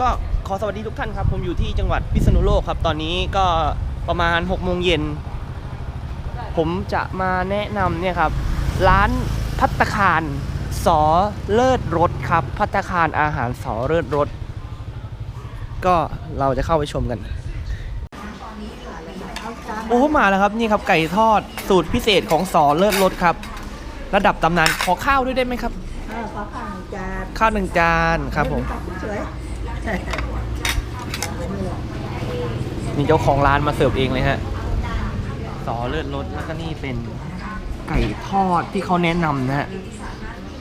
ก็ขอสวัสดีทุกท่านครับ ผมอยู่ที่จังหวัดพิษณุโลกครับ ตอนนี้ก็ประมาณ6โมงเย็น ผมจะมาแนะนำเนี่ยครับ ร้านพัตตาคารสอเลิศรสครับ พัตตาคารอาหารสอเลิศรสก็เราจะเข้าไปชมกัน โอ้มาแล้วครับนี่ครับไก่ทอดสูตรพิเศษของสอเลิศรสครับ ระดับตำนานขอข้าวด้วยได้ไหมครับ ข้าวข้าวข้าวจานข้าวหนึ่งจานครับผมสวย นี่เจ้าของร้านมาเสิร์ฟเองเลยฮะสอเลือดรสแล้วก็นี่เป็นไก่ทอดที่เขาแนะนำนะฮะ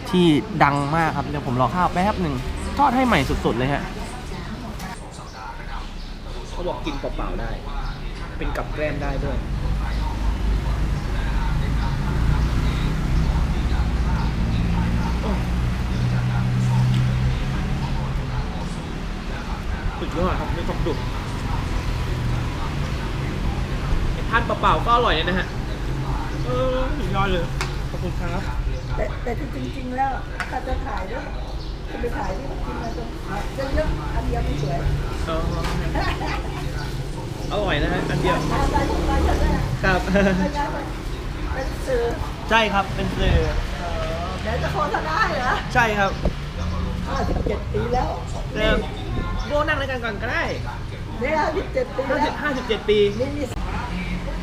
ที่ดังมากครับเดี๋ยวผมรอข้าวแป๊บหนึ่งทอดให้ใหม่สุดๆเลยฮะเขาบอกกินเปล่าๆได้ เป็นกับแกล้มได้ด้วย สุดยอดครับมีความดุทานเปล่าๆก็อร่อยเลยนะฮะเออสุดยอดเลย ขอบคุณครับ แต่แต่จริงๆแล้วถ้าจะถ่ายด้วยจะไปถ่ายที่กินอะไรตรงเยอะๆอันเดียวไม่สวยเอออร่อยนะฮะอันเดียวเอาไปทุกคนจะได้ครับเป็นสื่อใช่ครับเป็นสื่อเดี๋ยวจะโฆษณาเหรอใช่ครับ57ปีแล้วเริ่มโบนั่งด้วยกันก่อนก็ได้เนี่ย57ปีแล้ว50 57ปีนี่นี่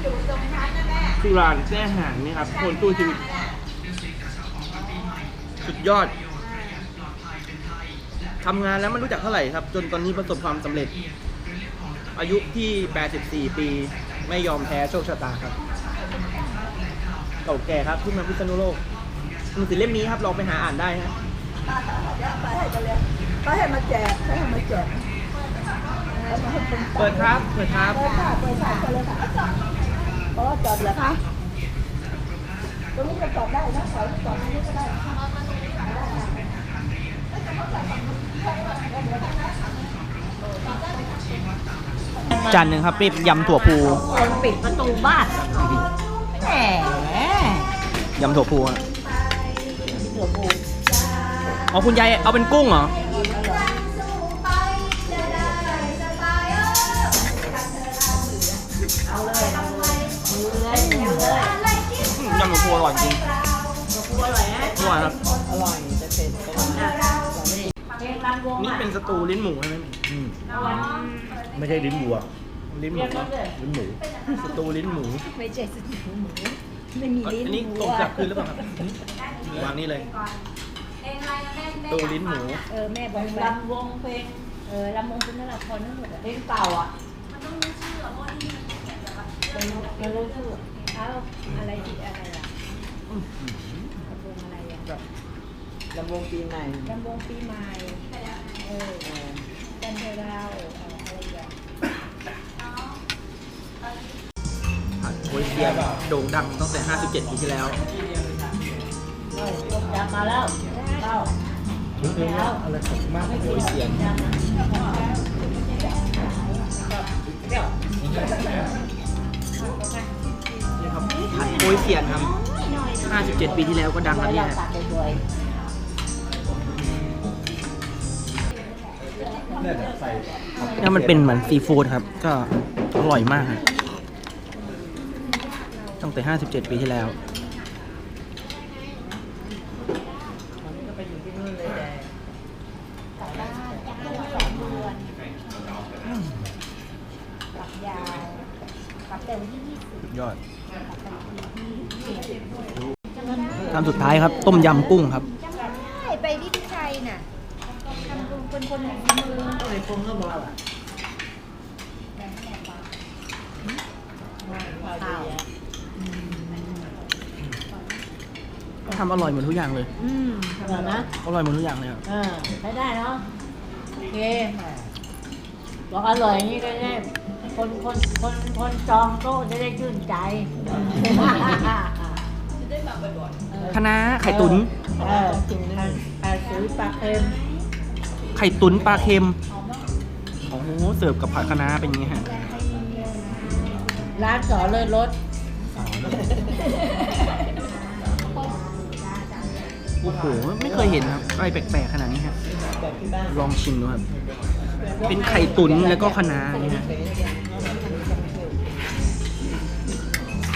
อยู่ตรงนั้นนะแม่ สุรานแจ้ห่างนี่ครับคนตู้ชีวิตสุดยอดทำงานแล้วไม่รู้จักเท่าไหร่ครับ จนตอนนี้ประสบความสำเร็จ อายุที่ 84 ปี ไม่ยอมแพ้โชคชะตาครับเก่าแก่ครับที่มาพิษณุโลกหนังสือเล่มนี้ครับลองไปหาอ่านได้ฮะไปให้กันเลยไปให้มาแจกไปให้มาแจกเปิดครับ เปิดครับ เปิดค่ะ เปิดค่ะเลยค่ะ เพราะว่าจอดเหรอคะตรงนี้ก็จอดได้นะขอจอดตรงนี้ก็ได้จานหนึ่งครับเป็นยำถั่วพูคนปิดประตูบ้านแหมยำถั่วพูอะเสือบูอ๋อคุณยายเอาเป็นกุ้งเหรอ อืมยำถั่วพูอร่อยจริงบัวอร่อยนะอร่อยครับ อร่อยจะเป็นก็ได้เพลงรำวงนี่อะเป็นสตูลิ้นหมูใช่ไหมอืมไม่ใช่ลิ้นวัวลิ้นหมูลิ้นหมูสตูลิ้นหมูไม่ใช่สตูหมูไม่มีลิ้นอันนี้ตรงกลับคืนหรือเปล่าครับวางนี่เลยสตูลิ้นหมูเออแม่บอกรำวงเพลงเออรำวงเป็นนักละครนั่นหมดเพลงเก่าอะ มันต้องรู้ชื่อเพราะที่มันเป็นรู้ชื่อเอาอะไรอีกอะไรอะรำวงอะไรอะ ลำวงปีใหม่รำวงปีใหม่เออกันเทเราเอออะไรอีกอะผัดโวยเซียนโด่งดังตั้งแต่ 57 ปีที่แล้วเออลงดับมาแล้วเข้าแล้วอะไรของมากโวยเซียนนี่ครับผัดโวยเซียนครับ 57 ปีที่แล้วก็ดังแล้วเนี่ย ตัดสวยเนี่ยใส่เนี่ยมันเป็นเหมือนซีฟู้ดครับ ก็อร่อยมากฮะตั้งแต่ 57 ปีที่แล้วกลับบ้านจากเดือนสองเดือนกลับยาวกลับแต่วันที่ยี่สิบยอดกลับแต่วันที่ยี่สิบทำสุดท้ายครับ ต้มยำกุ้งครับจำได้ไปที่พิชัยน่ะทำ เป็นคนฝีมือไอ้พงก็บอกอะข้าวทำอร่อยเหมือนทุกอย่างเลย อืมเหรอนะอร่อยเหมือนทุกอย่างเลยครับเออใช้ได้เนาะโอเคบอกอร่อยอย่างนี้ก็ได้คนคนคนคนจองโต๊ะจะได้ชื่นใจคณะไข่ตุนเออปลาซื้อปลาเค็ม ไข่ตุ๋นปลาเค็มโอ้โหเสิร์ฟกับผักคะน้าเป็นยังไงฮะร้านสอนเลยรถโอ้โหไม่เคยเห็นครับอะไรแปลกๆขนาดนี้ฮะลองชิมดูครับ เป็นไข่ตุ๋นแล้วก็คะน้าเนี่ฮะ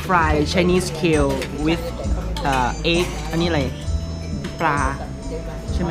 fried Chinese kale with uh, egg อันนี้อะไร ปลา ใช่ไหม